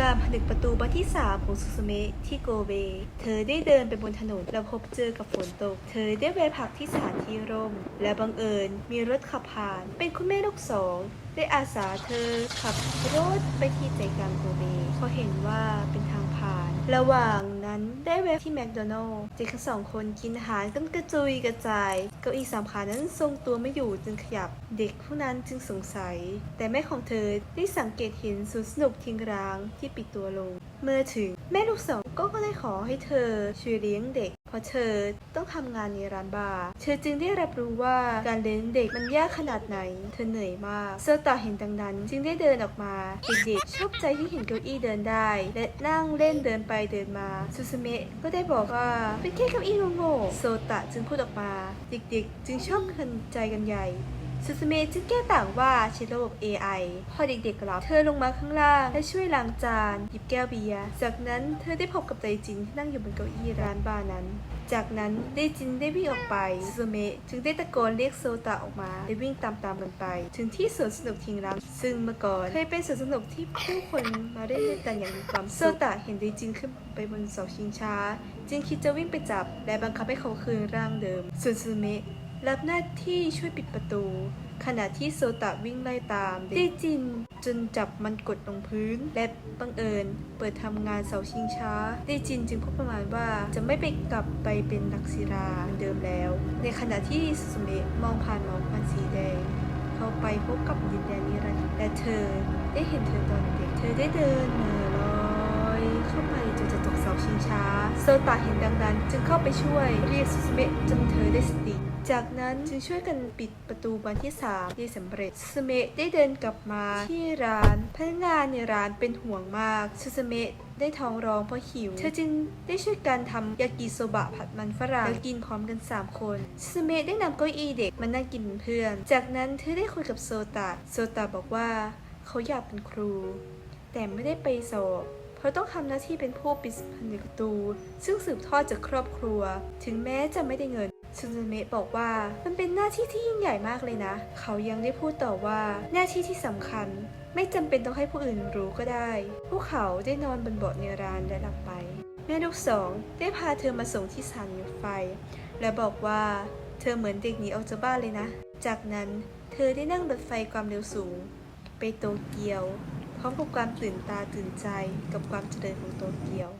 การผนึกประตูบานที่ 3 ของซูซูเมะที่โกเบ เธอได้เดินไปบนถนนแล้วพบเจอกับฝนตก เธอได้แวะพักที่สถานที่ร่ม และบังเอิญมีรถขับผ่าน เป็นคุณแม่ลูกสอง ได้อาสาเธอขับรถไปที่ใจกลางโกเบเพราะเห็นว่าเป็นทางผ่าน ระหว่าง นั้น ได้แวะที่แมคโดนัลล์เด็กทั้งสองคนกินอาหารกันกระจุยกระจาย เก้าอี้สามขานั้นทรงตัวไม่อยู่จึงขยับ เด็กผู้นั้นจึงสงสัย แต่แม่ของเธอได้สังเกตเห็นสุนสนุกทิ้งร้างที่ปิดตัวลง เมื่อถึงแม่ลูกสองก็ก็ได้ขอให้เธอช่วยเลี้ยงเด็ก เพราะเธอต้องทำงานในร้านบาร์ เธอจึงได้รับรู้ว่าการเลี้ยงเด็กมันยากขนาดไหน เธอเหนื่อยมาก โซตาเห็นดังนั้น จึงได้เดินออกมา เด็กๆชอบใจที่เห็นเก้าอี้เดินได้ และนั่งเล่นเดินไปเดินมา ซูซูเมะก็ได้บอกว่าเป็นแค่เก้าอี้โง่ๆโซตะจึงพูดออกมา เด็กๆ จึงชอบกันใจกันใหญ่ ซูซูเมะจึงแก้ต่างว่าใช้ระบบ AI พอเด็กๆรับเธอลงมาข้างล่าง และช่วยล้างจาน หยิบแก้วเบียร์จากนั้นเธอได้พบกับไดจินที่นั่งอยู่บนเก้าอี้ร้านบาร์นั้น จากนั้นไดจินได้วิ่งออกไปซูซูเมะจึงได้ตะโกนเรียกโซตะออกมาและวิ่งตามๆกันไป ถึงที่สวนสนุกทิ้งร้างซึ่งเมื่อก่อนเคยเป็นสวนสนุกที่ผู้คนมาเล่นเล่นกันอย่างมีความสุขโซตะเห็นไดจินขึ้นไปบนเสาชิงช้า จึงคิดจะวิ่งไปจับและบังคับให้เขาคืนร่างเดิมส่วนซูซูเมะ รับหน้าที่ช่วยปิดประตู ขณะที่โซตะวิ่งไล่ตามได้จินจนจับมันกดลงพื้น และบังเอิญ เปิดทำงานเสาชิงช้าได้จินจึงพูดประมาณว่าจะไม่ไปกลับไปเป็นนักศิลาเหมือนเดิมแล้ว ในขณะที่สุสเมะมองผ่านหมอกควันสีแดงเขาไปพบกับดินแดนนิรันดร์และเธอได้เห็นเธอตอนเด็ก เธอได้เดินเหมือลอยเข้าไปจนจะตกเสาชิงช้า โซตะเห็นดังนั้นจึงเข้าไปช่วยเรียกซูซูเมะจนเธอได้สติ จากนั้นจึงช่วยกันปิดประตูบานที่3ได้สำเร็จซูเมะได้เดินกลับมาที่ร้าน พนักงานในร้านเป็นห่วงมากซูซูเมะได้ท้องร้องเพราะหิว เธอจึงได้ช่วยกันทำยากิโซบะผัดมันฝรั่งแล้วกินพร้อมกัน 3 คนซูเมะได้นำเก้าอี้เด็กมานั่งกินเป็นเพื่อน จากนั้นเธอได้คุยกับโซตะ โซตะบอกว่าเขาอยากเป็นครู แต่ไม่ได้ไปสอบเพราะต้องทำหน้าที่เป็นผู้ปิดผนึกประตู ซึ่งสืบทอดจากครอบครัว ถึงแม้จะไม่ได้เงิน ซูซูเมะบอกว่ามันเป็นหน้าที่ที่ยิ่งใหญ่มากเลยนะ เขายังได้พูดต่อว่าหน้าที่ที่สำคัญ ไม่จำเป็นต้องให้ผู้อื่นรู้ก็ได้ พวกเขาได้นอนบนเบาะในร้านและหลับไป แม่ลูกสองได้พาเธอมาส่งที่สถานีรถไฟ และบอกว่าเธอเหมือนเด็กหนีออกจากบ้านเลยนะ จากนั้นเธอได้นั่งรถไฟความเร็วสูง ไปโตเกียวพร้อมกับความตื่นตาตื่นใจกับความเจริญของโตเกียว